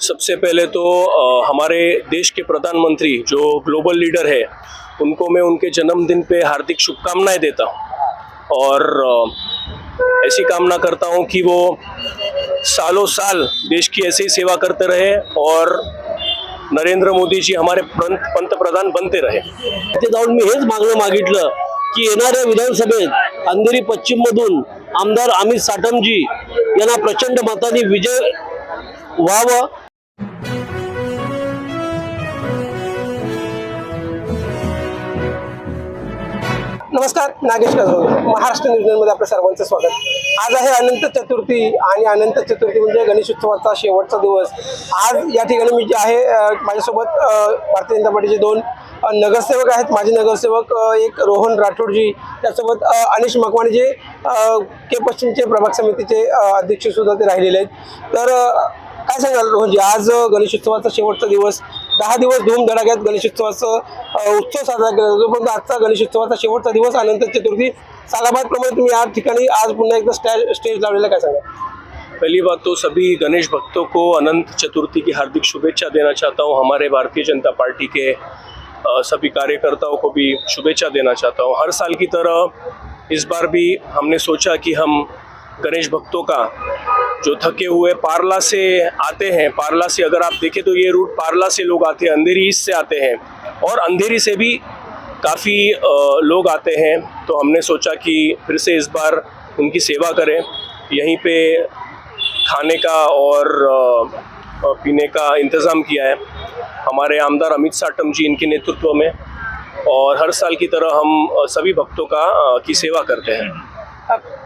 सबसे पहले तो हमारे देश के प्रधानमंत्री जो ग्लोबल लीडर है, उनको मैं उनके जन्मदिन पे हार्दिक शुभकामनाएँ देता हूँ। और ऐसी कामना करता हूँ कि वो सालों साल देश की ऐसे ही सेवा करते रहे और नरेंद्र मोदी जी हमारे पंत, पंतप्रधान बनते रहे। जाऊन मी हेच मागणं मागितलं की येणाऱ्या विधानसभेत अंधेरी पश्चिम मधून आमदार अमित साटमजी यांना प्रचंड मताने विजय व्हावं. नमस्कार नागेश कदम. महाराष्ट्र न्यूजमध्ये आपल्या सर्वांचं स्वागत. आज आहे अनंत चतुर्थी आणि अनंत चतुर्थी म्हणजे गणेश उत्सवाचा शेवटचा दिवस. आज या ठिकाणी मी जे आहे माझ्यासोबत भारतीय जनता पार्टीचे दोन नगरसेवक आहेत. माजी नगरसेवक एक रोहन राठोडजी त्यासोबत अनिश मकवाणी जे के पश्चिमचे प्रभाग समितीचे अध्यक्षसुद्धा अध्यक्ष सुद्धा ते राहिलेले आहेत. तर काय सांगाल रोहनजी आज गणेशोत्सवाचा शेवटचा दिवस दहा दिवस धूमधडाक्यात गणेशोत्सवाचं उत्सव साजरा केला जातो. पण आजचा गणेशोत्सवाचा शेवटचा दिवस अनंत चतुर्थी सालाबादप्रमाणे तुम्ही या ठिकाणी आज पुन्हा एकदा स्टॅ स्टेज लावलेला काय सांगा पहली बात तो सभी गणेश भक्तों को अनंत चतुर्थी की हार्दिक शुभेच्छा देना चाहता हूँ। हमारे भारतीय जनता पार्टी के सभी कार्यकर्ताओं को भी शुभेच्छा देना चाहता हूँ। हर साल की तरह इस बार भी हमने सोचा कि हम गणेश भक्तों का जो थके हुए पारला से आते हैं, पारला से अगर आप देखें तो ये रूट पारला से लोग आते हैं, अंधेरी ईस्ट से आते हैं। और अंधेरी से भी काफ़ी लोग आते हैं तो हमने सोचा कि फिर से इस बार उनकी सेवा करें। यहीं पे खाने का और पीने का इंतज़ाम किया है। हमारे आमदार अमित साटम जी इनके नेतृत्व में, और हर साल की तरह हम सभी भक्तों का की सेवा करते हैं।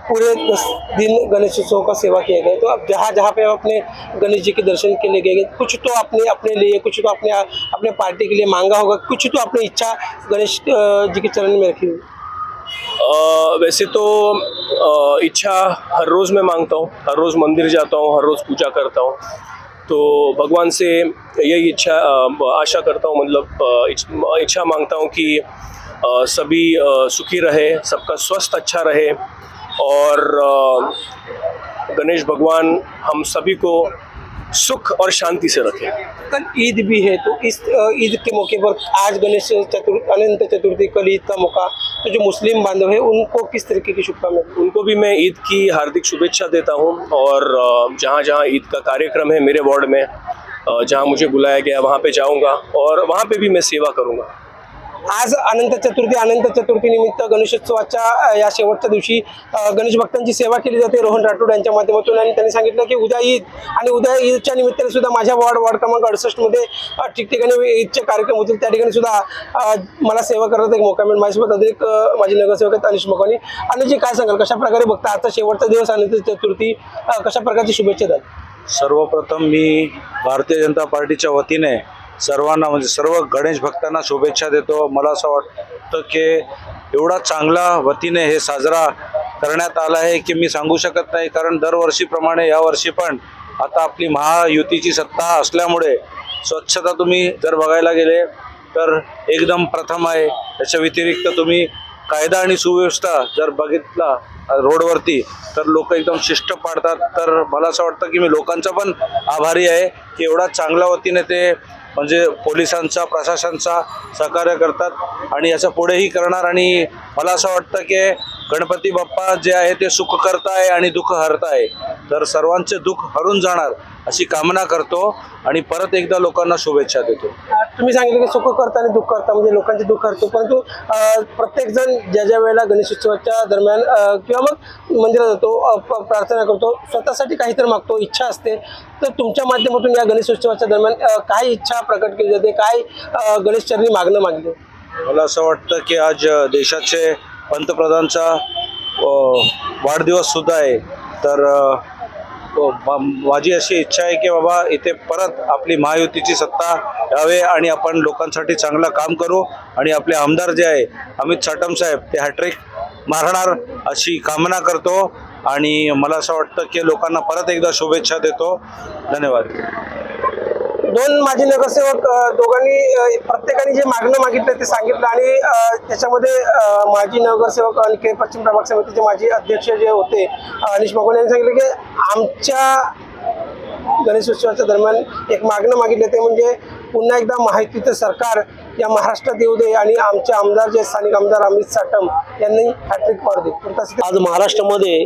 पूरे दस दिन गणेश उत्सव का सेवा किया गया। तो अब जहाँ जहाँ पे हम अपने गणेश जी के दर्शन के लिए गए कुछ तो आपने अपने लिए कुछ तो अपने अपने पार्टी के लिए मांगा होगा कुछ तो अपनी इच्छा गणेश जी के चरण में रखी हुई वैसे तो अ, इच्छा हर रोज़ मैं माँगता हूँ हर रोज़ मंदिर जाता हूँ हर रोज़ पूजा करता हूँ। तो भगवान से यही इच्छा आशा करता हूँ मतलब इच्छा माँगता हूँ कि सभी सुखी रहे सबका स्वस्थ अच्छा रहे। और गणेश भगवान हम सभी को सुख और शांति से रखें। कल ईद भी है तो इस ईद के मौके पर आज गणेश चतुर्थी अनंत चतुर्थी कल ईद का मौका तो जो मुस्लिम बांधव है उनको किस तरीके की शुभकामनाएँ? उनको भी मैं ईद की हार्दिक शुभेच्छा देता हूँ और जहाँ जहाँ ईद का कार्यक्रम है मेरे वार्ड में जहाँ मुझे बुलाया गया वहाँ पे जाऊँगा और वहाँ पे भी मैं सेवा करूँगा। आज अनंत चतुर्थी अनंत चतुर्थी निमित्त गणेशोत्सवाच्या या शेवटच्या दिवशी गणेश भक्तांची सेवा केली जाते रोहन राठोड यांच्या माध्यमातून. आणि त्यांनी सांगितलं की उद्या ईद. आणि उद्या ईदच्या निमित्ताने सुद्धा माझ्या वॉर्ड वॉर्ड क्रमांक अडुसष्टमध्ये ठिकठिकाणी ईदचे कार्यक्रम होतील. त्या ठिकाणी सुद्धा मला सेवा करण्याचा एक मोका मिळेल माझ्यासोबत अधिक माझे नगरसेवक आहेत अनिश मकवानी आणि जे काय सांगाल? कशा प्रकारे बघता आजचा शेवटचा दिवस अनंत चतुर्थी कशा प्रकारची शुभेच्छा द्याल? सर्वप्रथम मी भारतीय जनता पार्टीच्या वतीने सर्वांना म्हणजे सर्व गणेश भक्तांना शुभेच्छा देतो. मला असं वाटतं की एवढा चांगला वतीने हे साजरा करण्यात आला आहे की मी सांगू शकत नाही. कारण दरवर्षीप्रमाणे यावर्षी पण आता आपली महायुतीची सत्ता असल्यामुळे स्वच्छता तुम्ही जर बघायला गेले तर एकदम प्रथम आहे. त्याच्या व्यतिरिक्त तुम्ही कायदा आणि सुव्यवस्था जर बघितला रोडवरती तर लोक एकदम शिष्ट पाडतात. तर मला असं वाटतं की मी लोकांचा पण आभारी आहे की एवढा चांगल्या वतीने ते म्हणजे पोलिसांचा प्रशासनचा सहकार्य करतात आणि याचं पुढेही करणार. आणि मला असं वाटतं की गणपती बाप्पा जे आहे ते सुख करताय आणि दुःख हरताय. तर सर्वांचे दुःख हरून जाणार अशी कामना करतो आणि परत एकदा लोकांना शुभेच्छा देतो. तुम्ही सांगितलं की सुख करता आणि दुःख करता म्हणजे लोकांचे दुःख करतो. परंतु प्रत्येक जण ज्या ज्या वेळेला गणेशोत्सवाच्या दरम्यान किंवा मग मंदिरात जातो प- प्रार्थना करतो स्वतःसाठी काहीतरी मागतो इच्छा असते तर तुमच्या माध्यमातून या गणेशोत्सवाच्या दरम्यान काय इच्छा प्रकट केली जाते? काय गणेशचरणी मागणं मागले? मला असं वाटतं की आज देशाचे पंतप्रधानचा वाढदिवस सुद्धा आहे. तर तो माझी अशी इच्छा आहे की बाबा इथे परत आपली महायुतीची सत्ता यावे आणि आपण लोकांसाठी चांगलं काम करू आणि आपले आमदार जे आहे अमित साटम साहेब ते हॅट्रिक मारणार अशी कामना करतो आणि मला असं वाटतं की लोकांना परत एकदा शुभेच्छा देतो. धन्यवाद. दोन माजी नगरसेवक दोघांनी प्रत्येकाने जे मागणं मागितलं ते सांगितलं आणि त्याच्यामध्ये माजी नगरसेवक आणि के पश्चिम प्रभाग समितीचे माजी अध्यक्ष जे होते अनिश मगोल यांनी सांगितलं की आमच्या गणेशोत्सवाच्या दरम्यान एक मागणं मागितलं ते म्हणजे पुन्हा एकदा माहितीचं सरकार या महाराष्ट्रात येऊ दे आणि आमचे आमदार जे स्थानिक आमदार अमित साटम यांनी हॅट्रिक पाडू दे. आज महाराष्ट्रामध्ये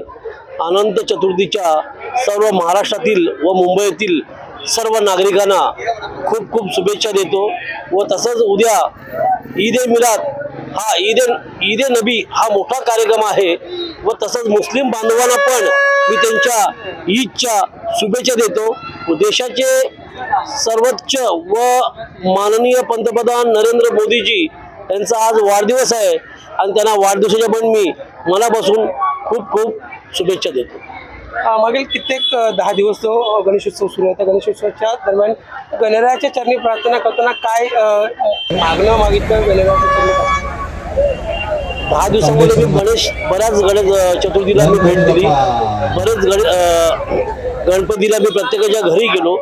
अनंत चतुर्थीच्या सर्व महाराष्ट्रातील व मुंबईतील सर्व नागरिकांना खूप खूप शुभेच्छा देतो व तसंच उद्या ईद ए मिलाद हा ईद ईद ए नबी हा मोठा कार्यक्रम आहे व तसंच मुस्लिम बांधवांना पण मी त्यांच्या ईदच्या शुभेच्छा देतो देशाचे सर्वोच्च व माननीय पंतप्रधान नरेंद्र मोदीजी यांचा आज वाढदिवस आहे आणि त्यांना वाढदिवसाच्या पण मी मनापासून खूप खूप शुभेच्छा देतो. मागील कित्येक दहा दिवस तो गणेशोत्सव सुरू आहे त्या गणेशोत्सवाच्या दरम्यान गणरायाच्या चरणी प्रार्थना करताना काय मागणं मागितलं गणरायाच्या चरणी प्रार्थना? दहा दिवसामध्ये मी गणेश बऱ्याच गणेश चतुर्थीला मी भेट दिली. बरेच गण गणपतीला मी प्रत्येकाच्या घरी गेलो.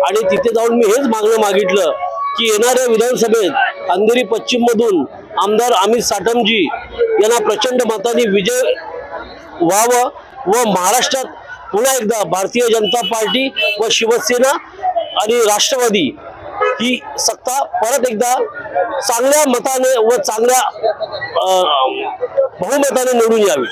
आणि तिथे जाऊन मी हेच मागणं मागितलं की येणाऱ्या विधानसभेत अंधेरी पश्चिममधून आमदार अमित साटमजी यांना प्रचंड मताने विजय व्हावं व महाराष्ट्रात पुन्हा एकदा भारतीय जनता पार्टी व शिवसेना आणि राष्ट्रवादी ही सत्ता परत एकदा चांगल्या मताने व चांगल्या बहुमताने निवडून यावी.